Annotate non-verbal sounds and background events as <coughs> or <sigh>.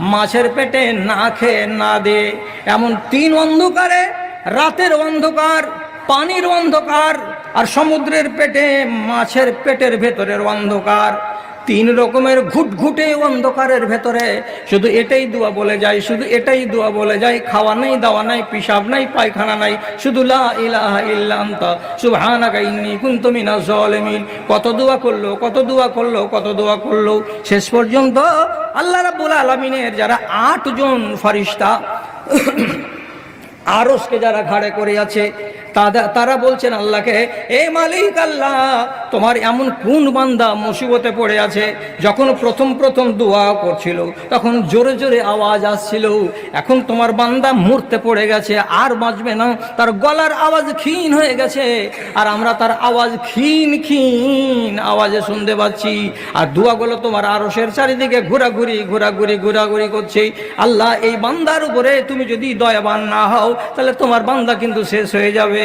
মাছের পেটে না খেয়ে না দে। এমন তিন অন্ধকারে, রাতের অন্ধকার, পানির অন্ধকার, আর সমুদ্রের পেটে, মাছের পেটের ভেতরের অন্ধকার। তিন রকমের ঘুটঘুটে অন্ধকারের ভেতরে। শুধু এটাই দোয়া বলে যায়, শুধু এটাই দোয়া বলে যায়, খাওয়া নাই, দাওয়া নাই পিসাব নাই, পায়খানা নাই, শুধু লা কত দোয়া করল, কত দোয়া করল, কত দোয়া করল, শেষ পর্যন্ত আল্লাহ রাবুল আলমিনের যারা আটজন ফারিস্তা <coughs> আরসকে যারা ঘাড়ে করে আছে তারা বলছেন আল্লাহকে, এ মালিক আল্লাহ, তোমার এমন কোন বান্দা মুসিবতে পড়ে আছে? যখন প্রথম প্রথম দোয়া করছিল, তখন জোরে জোরে আওয়াজ আসছিল, এখন তোমার বান্দা মরতে পড়ে গেছে, আর বাঁচবে না। তার গলার আওয়াজ ক্ষীণ হয়ে গেছে, আর আমরা তার আওয়াজ ক্ষীণ ক্ষীণ আওয়াজে শুনতে পাচ্ছি। আর দোয়াগুলো তোমার আরসের চারিদিকে ঘোরাঘুরি ঘোরাঘুরি ঘোরাঘুরি করছে। আল্লাহ, এই বান্দার উপরে তুমি যদি দয়াবান না হও, তাহলে তোমার বান্দা কিন্তু শেষ হয়ে যাবে।